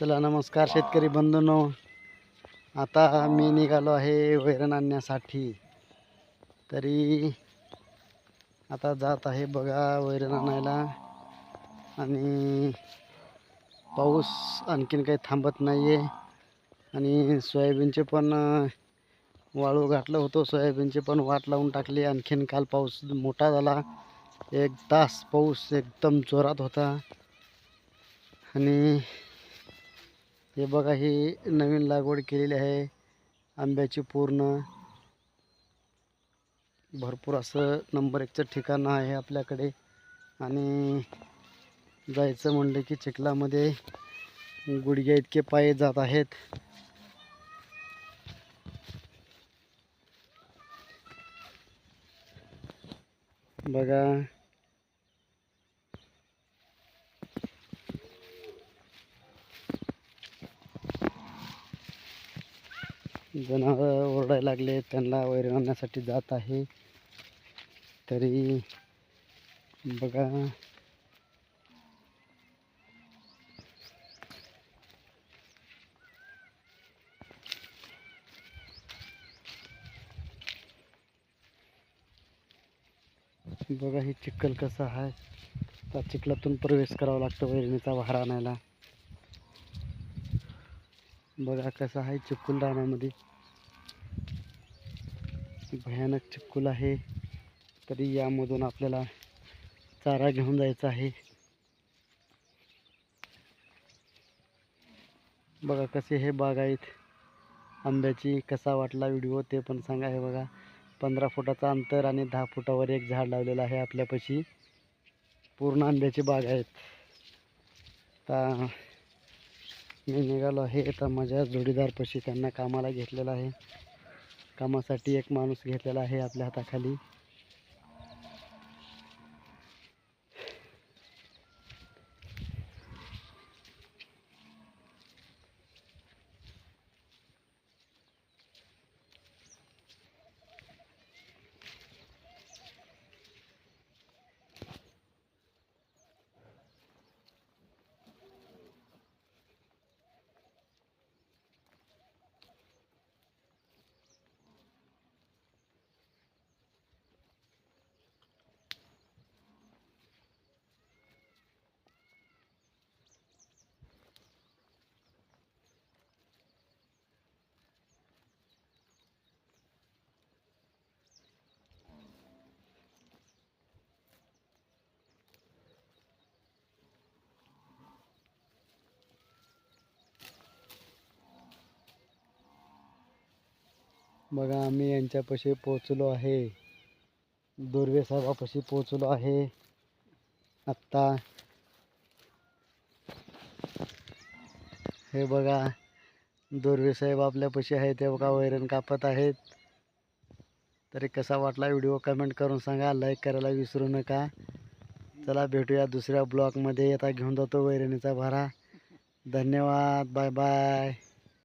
चला नमस्कार शेतकरी बंधूंनो. आता मी निघालो आहे वैरण आणण्यासाठी. तरी आता जात आहे बघा वैरण आणायला. आणि पाऊस आणखीन काही थांबत नाही आहे आणि सोयाबीनचे पण वाळू घातलं होतं. सोयाबीनचे पण वाट लावून टाकली. आणखीन काल पाऊस मोठा झाला. एक तास पाऊस एकदम जोरात होता. आणि हे बघा ही नवीन लागवड केलेली आहे. आंब्याची पूर्ण. भरपूर असं नंबर एकचं ठिकाण आहे आपल्याकडे. आणि जायचं म्हणलं की चिखलामध्ये गुडघ्या इतके पाय जात आहेत. बघा. जनावर ओरडायला लागले त्यांना वैरण आणण्यासाठी जात आहे. तरी बघा. बघा ही चिखल कसं आहे? त्या चिखलातून प्रवेश करावा लागतो वैरणीचा भार आणायला. बघा कसं आहे चिपकूल रानामध्ये. भयानक चिपकूल आहे. तरी यामधून आपल्याला चारा घेऊन जायचा आहे. बघा कसे हे बाग आहेत. आंब्याची कसा वाटला व्हिडिओ ते पण सांगा हे बघा. पंधरा फुटाचं अंतर आणि दहा फुटावर एक झाड लावलेलं आहे आपल्यापाशी. पूर्ण आंब्याची बाग आहेत. तर मी निघालो आहे. आता माझ्या जोडीदारपाशी त्यांना कामाला घेतलेलं आहे. कामासाठी एक माणूस घेतलेला आहे आपल्या हाताखाली. बघा आम्ही यांच्यापाशी पोचलो आहे. दुर्वे साहेबापाशी पोचलो आहे. आत्ता हे बघा दुर्वे साहेब आपल्यापाशी आहे ते बघा वैरण कापत आहेत. तरी कसा वाटला व्हिडिओ कमेंट करून सांगा लाईक करायला विसरू नका. चला भेटूया दुसऱ्या ब्लॉगमध्ये. आता घेऊन जातो वैरणीचा भारा. धन्यवाद बाय बाय.